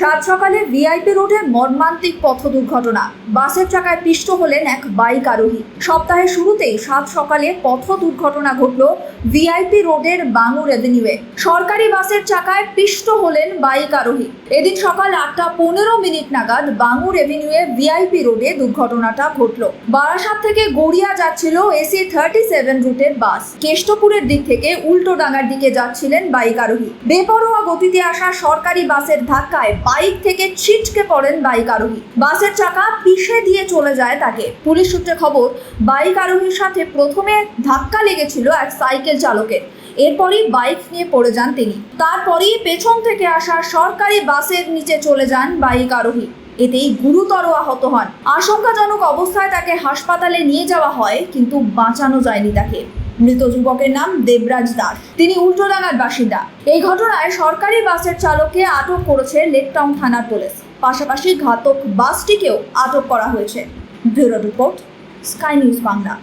সাত সকালে ভিআইপি রোডের মর্মান্তিক পথ দুর্ঘটনা। বাসের চাকায় পিষ্ট হলেন এক বাইক আরোহী। সপ্তাহের শুরুতেই সাত সকালে পথ দুর্ঘটনা ঘটল ভিআইপি রোডের বাঙুর এভিনিউয়ে সরকারি বাসের চাকায় পিষ্ট হলেন বাইক আরোহী। এদিন সকাল আটটা পনেরো মিনিট নাগাদ বাঙুর এভিনিউয়ে ভিআইপি রোডে দুর্ঘটনাটা ঘটল। বারাসাত থেকে গড়িয়া যাচ্ছিল এসি থার্টি সেভেন রুটের বাস। কেষ্টপুরের দিক থেকে উল্টো ডাঙ্গার দিকে যাচ্ছিলেন বাইক আরোহী। বেপরোয়া গতিতে আসা সরকারি বাসের ধাক্কায় বাইক থেকে ছিটকে পড়েন বাইক আরোহী। বাসের চাকা পিষে দিয়ে চলে যায় তাকে। পুলিশ সূত্রে খবর, বাইক আরোহীর সাথে প্রথমে ধাক্কা লেগেছিল এক সাইকেল চালকের। এরপরই বাইক নিয়ে পড়ে যান তিনি। তারপরই পেছন থেকে আসা সরকারি বাসের নিচে চলে যান বাইক আরোহী। এতেই গুরুতর আহত হন। আশঙ্কাজনক অবস্থায় তাকে হাসপাতালে নিয়ে যাওয়া হয়, কিন্তু বাঁচানো যায়নি তাকে। মৃত যুবকের নাম দেবরাজ দাস। তিনি উল্টোডাঙ্গার বাসিন্দা। এই ঘটনায় সরকারি বাসের চালককে আটক করেছে লেকটাউন থানার পুলিশ। পাশাপাশি ঘাতক বাসটিকেও আটক করা হয়েছে। Bureau report, sky news Bangla.